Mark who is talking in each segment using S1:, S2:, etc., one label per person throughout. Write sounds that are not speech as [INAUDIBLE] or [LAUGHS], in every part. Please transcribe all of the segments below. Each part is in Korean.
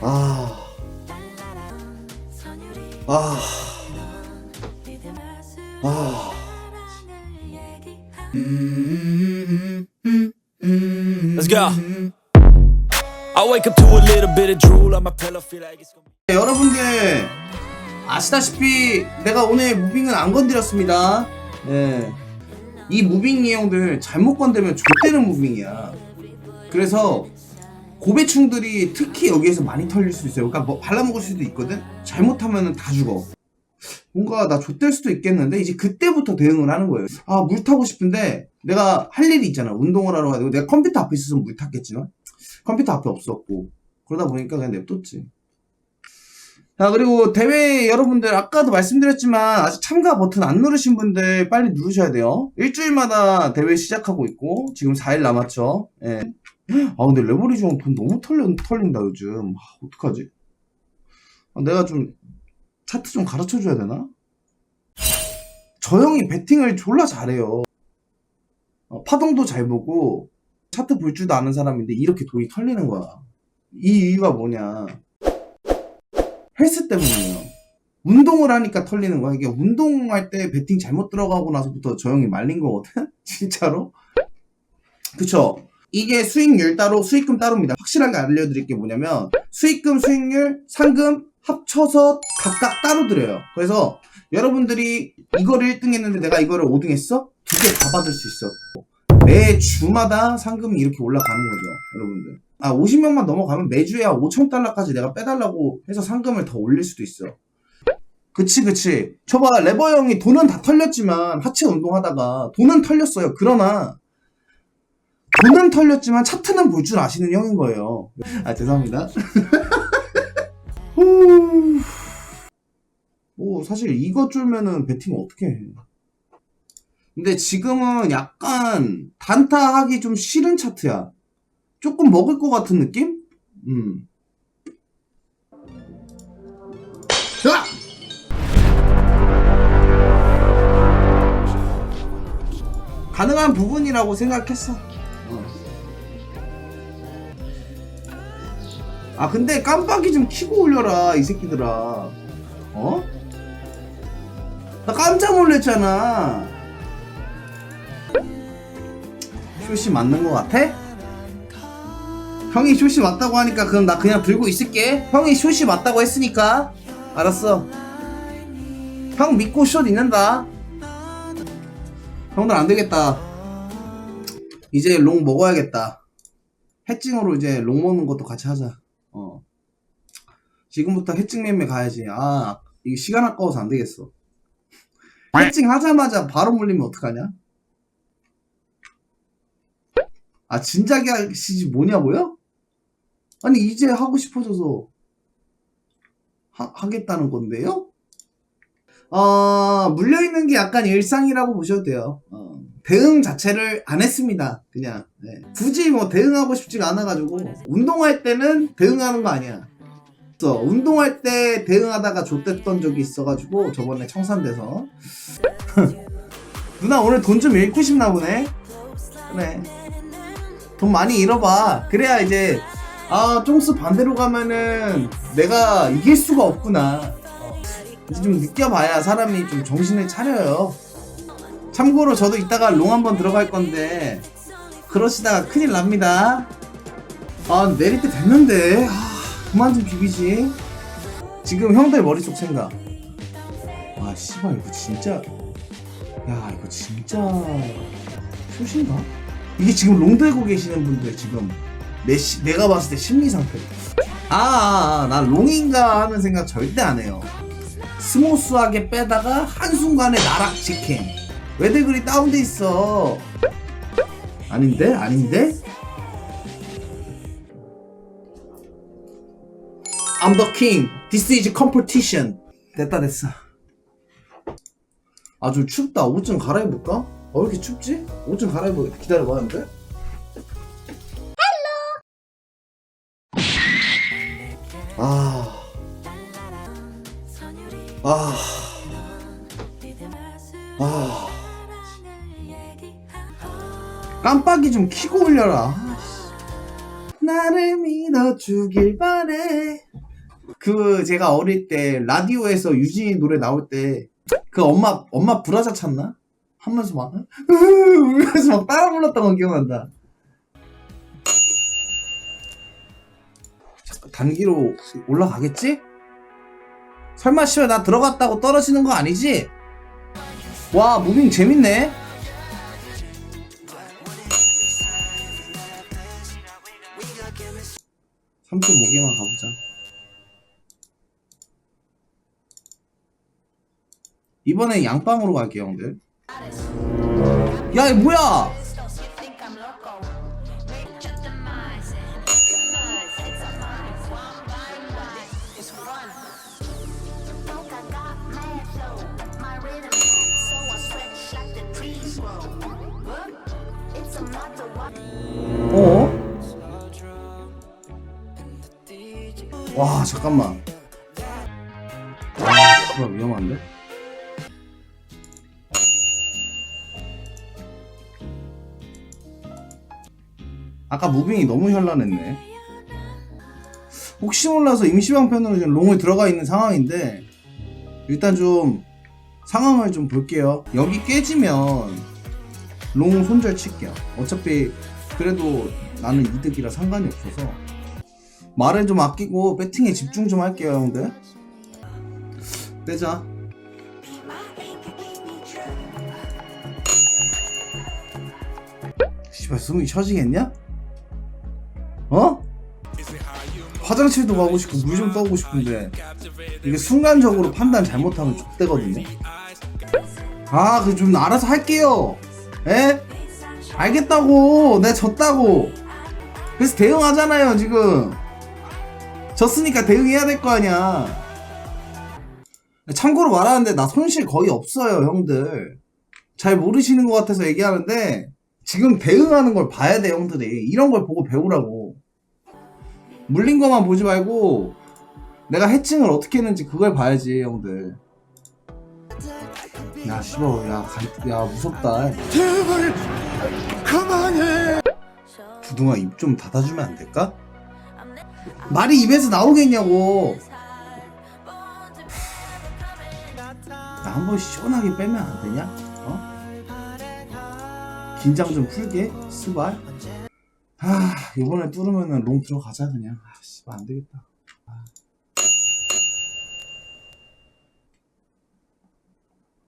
S1: 아. 아. 아.
S2: Let's go. I wake up to a little bit of drool on my pillow, feel like it's gonna.
S1: 네, 여러분들 아시다시피 내가 오늘 무빙은 안 건드렸습니다. 네. 이 무빙 내용들 잘못 건드리면 좆되는 무빙이야. 그래서 고배충들이 특히 여기에서 많이 털릴 수 있어요. 그러니까 뭐 발라먹을 수도 있거든. 잘못하면 다 죽어. 뭔가 나 좆될 수도 있겠는데 이제 그때부터 대응을 하는 거예요. 아 물 타고 싶은데 내가 할 일이 있잖아. 운동을 하러 가고 내가 컴퓨터 앞에 있었으면 물 탔겠지만 컴퓨터 앞에 없었고 그러다 보니까 그냥 냅뒀지. 자, 그리고 대회 여러분들, 아까도 말씀드렸지만, 아직 참가 버튼 안 누르신 분들 빨리 누르셔야 돼요. 일주일마다 대회 시작하고 있고, 지금 4일 남았죠. 예. 아, 근데 레버리존 돈 너무 털려, 털린다, 요즘. 아, 어떡하지? 아, 내가 좀, 차트 좀 가르쳐 줘야 되나? 저 형이 배팅을 졸라 잘해요. 어, 파동도 잘 보고, 차트 볼 줄도 아는 사람인데, 이렇게 돈이 털리는 거야. 이 이유가 뭐냐. 헬스 때문이에요. 운동을 하니까 털리는 거야. 이게 운동할 때 배팅 잘못 들어가고 나서부터 저 형이 말린 거거든? [LAUGHS] 진짜로? 그쵸? 이게 수익률 따로, 수익금 따로입니다. 확실하게 알려드릴 게 뭐냐면, 수익금, 수익률, 상금 합쳐서 각각 따로 드려요. 그래서 여러분들이 이거를 1등 했는데 내가 이거를 5등 했어? 두 개 다 받을 수 있어. 매 주마다 상금이 이렇게 올라가는 거죠, 여러분들. 아, 50명만 넘어가면 매주에 5천달러까지 내가 빼달라고 해서 상금을 더 올릴 수도 있어. 그치, 그치. 저봐, 레버 형이 돈은 다 털렸지만, 하체 운동하다가 돈은 털렸어요. 그러나, 돈은 털렸지만 차트는 볼 줄 아시는 형인 거예요. 아, 죄송합니다. [LAUGHS] 후... 뭐, 사실 이거 쫄면은 배팅 어떻게 해. 근데 지금은 약간 단타하기 좀 싫은 차트야. 조금 먹을 것 같은 느낌? 음. 자! 가능한 부분이라고 생각했어. 어. 아, 근데 깜빡이 좀 키고 올려라, 이 새끼들아. 어? 나 깜짝 놀랐잖아. 쇼시 맞는 것 같아? 형이 쇼시 맞다고 하니까 그럼 나 그냥 들고 있을게. 형이 쇼시 맞다고 했으니까. 알았어. 형 믿고 숏 있는다. 형들 안 되겠다. 이제 롱 먹어야겠다. 해칭으로 이제 롱 먹는 것도 같이 하자. 어. 지금부터 해칭 매매 가야지. 아, 이게 시간 아까워서 안 되겠어. 해칭 하자마자 바로 물리면 어떡하냐? 아, 진작에 하시지 뭐냐고요? 아니, 이제 하고 싶어져서 하, 하겠다는 건데요? 어, 물려있는 게 약간 일상이라고 보셔도 돼요. 어, 대응 자체를 안 했습니다. 그냥. 네. 굳이 뭐 대응하고 싶지가 않아가지고. 운동할 때는 대응하는 거 아니야. 그래서 운동할 때 대응하다가 좆됐던 적이 있어가지고 저번에 청산돼서. [LAUGHS] 누나 오늘 돈 좀 잃고 싶나 보네? 그래. 돈 많이 잃어봐. 그래야 이제 아 쫑스 반대로 가면은 내가 이길 수가 없구나. 어, 이제 좀 느껴봐야 사람이 좀 정신을 차려요. 참고로 저도 이따가 롱 한번 들어갈 건데 그러시다가 큰일 납니다. 아 내릴 때 됐는데 아, 그만 좀 비비지. 지금 형들 머릿속 생각. 아 씨발 이거 진짜 야 이거 진짜 표신가? 이게 지금 롱 들고 계시는 분들 지금 내 시, 내가 봤을 때 심리 상태. 아, 아, 아, 나 롱인가 하는 생각 절대 안 해요. 스무스하게 빼다가 한순간에 나락 직행. 왜들 그리 다운돼 있어? 아닌데? 아닌데? I'm the king. This is competition. 됐다 됐어. 아주 춥다. 옷 좀 갈아입을까? 어, 왜 이렇게 춥지? 옷 좀 갈아입어. 기다려봐, 근데. 아. 아. 아. 깜빡이 좀 키고 올려라. 나를 믿어주길 바래 그 제가 어릴 때 라디오에서 유진이 노래 나올 때 그 엄마 엄마 브라자 찾나 하면서 막 울면서 막 따라 불렀던 거 기억난다. 단기로 올라가겠지? 설마 씨발 나 들어갔다고 떨어지는 거 아니지? 와 무빙 재밌네. 삼촌 목에만 가보자. 이번엔 양빵으로 갈게요, 형들. 야, 이 뭐야? 와, 잠깐만. 와, 씨발 위험한데? 아까 무빙이 너무 현란했네. 혹시 몰라서 임시방편으로 지금 롱을 들어가 있는 상황인데 일단 좀 상황을 좀 볼게요. 여기 깨지면 롱 손절 칠게요. 어차피 그래도 나는 이득이라 상관이 없어서 말을 좀 아끼고 배팅에 집중 좀 할게요, 형들. 빼자. 씨발 숨이 쳐지겠냐? 어? 화장실도 가고 싶고 물 좀 떠오고 싶은데 이게 순간적으로 판단 잘못하면 족대거든요. 아, 그 좀 알아서 할게요. 에? 알겠다고. 내가 졌다고. 그래서 대응하잖아요, 지금. 졌으니까 대응해야 될 거 아니야. 참고로 말하는데 나 손실 거의 없어요, 형들. 잘 모르시는 것 같아서 얘기하는데 지금 대응하는 걸 봐야 돼, 형들이. 이런 걸 보고 배우라고. 물린 것만 보지 말고 내가 해칭을 어떻게 했는지 그걸 봐야지, 형들. 야, 씨발, 야, 가- 야, 무섭다.
S3: 제발 그만해.
S1: 두둥아 입 좀 닫아주면 안 될까? 말이 입에서 나오겠냐고. 나 한 번 시원하게 빼면 안 되냐? 어? 긴장 좀 풀게, 스발. 아, 이번에 뚫으면은 롱 들어가자 그냥. 아, 씨발 안 되겠다. 아.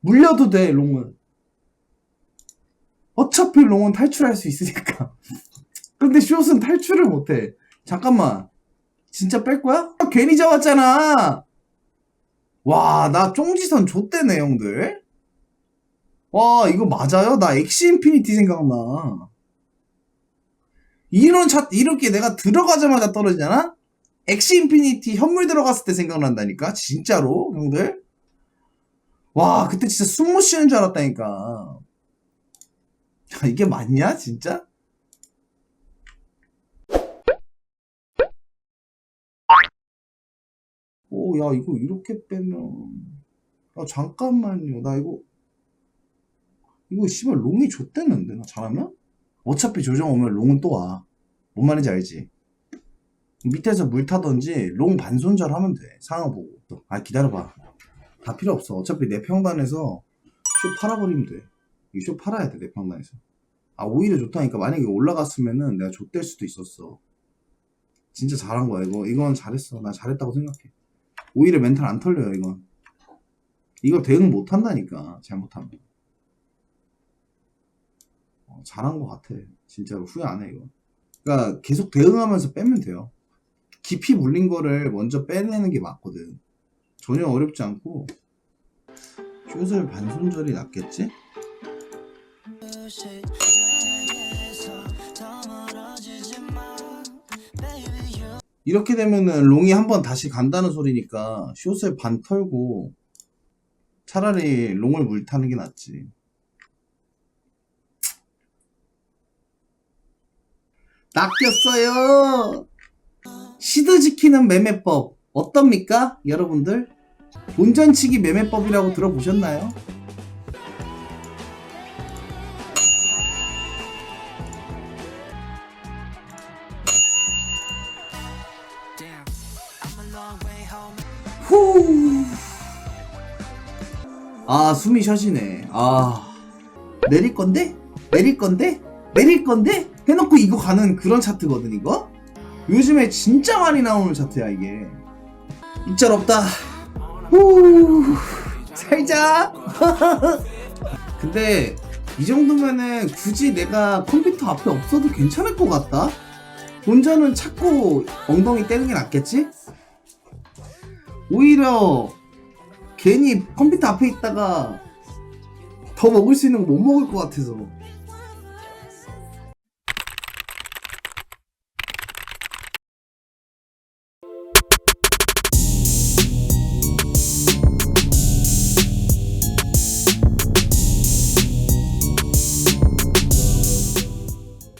S1: 물려도 돼, 롱은. 어차피 롱은 탈출할 수 있으니까. [LAUGHS] 근데 숏은 탈출을 못해. 잠깐만. 진짜 뺄 거야? 아, 괜히 잡았잖아. 와, 나 쫑지선 좆대네, 형들. 와, 이거 맞아요? 나 엑시 인피니티 생각나. 이런 차, 이렇게 내가 들어가자마자 떨어지잖아? 엑시 인피니티 현물 들어갔을 때 생각난다니까? 진짜로, 형들? 와, 그때 진짜 숨 못 쉬는 줄 알았다니까. 야, 이게 맞냐, 진짜? 오, 야, 이거 이렇게 빼면. 아, 잠깐만요. 나 이거. 이거 씨발 롱이 좆됐는데, 나 잘하면? 어차피 조정 오면 롱은 또 와. 뭔 말인지 알지? 밑에서 물 타던지 롱 반손절 하면 돼. 상황 보고. 아, 기다려봐. 다 필요 없어. 어차피 내 평단에서 쇼 팔아버리면 돼. 이쇼 팔아야 돼, 내 평단에서. 아, 오히려 좋다니까. 만약에 올라갔으면은 내가 좆될 수도 있었어. 진짜 잘한 거야, 이거. 이건 잘했어. 나 잘했다고 생각해. 오히려 멘탈 안 털려요, 이건. 이거 대응 못 한다니까, 잘못하면. 어, 잘한 것 같아. 진짜로 후회 안 해, 이거. 그러니까 계속 대응하면서 빼면 돼요. 깊이 물린 거를 먼저 빼내는 게 맞거든. 전혀 어렵지 않고, 숏을 반손절이 낫겠지? 이렇게 되면은 롱이 한번 다시 간다는 소리니까 숏을 반 털고 차라리 롱을 물 타는 게 낫지. 낚였어요. 시드 지키는 매매법 어떻습니까, 여러분들? 본전치기 매매법이라고 들어보셨나요? 후. 아, 숨이 쉬어지네. 아. 내릴 건데? 내릴 건데? 내릴 건데? 해놓고 이거 가는 그런 차트거든, 이거? 요즘에 진짜 많이 나오는 차트야, 이게. 입절 없다. 후. 살자. [LAUGHS] 근데, 이 정도면은 굳이 내가 컴퓨터 앞에 없어도 괜찮을 것 같다? 본전은 찾고 엉덩이 떼는 게 낫겠지? 오히려 괜히 컴퓨터 앞에 있다가 더 먹을 수 있는 거 못 먹을 것 같아서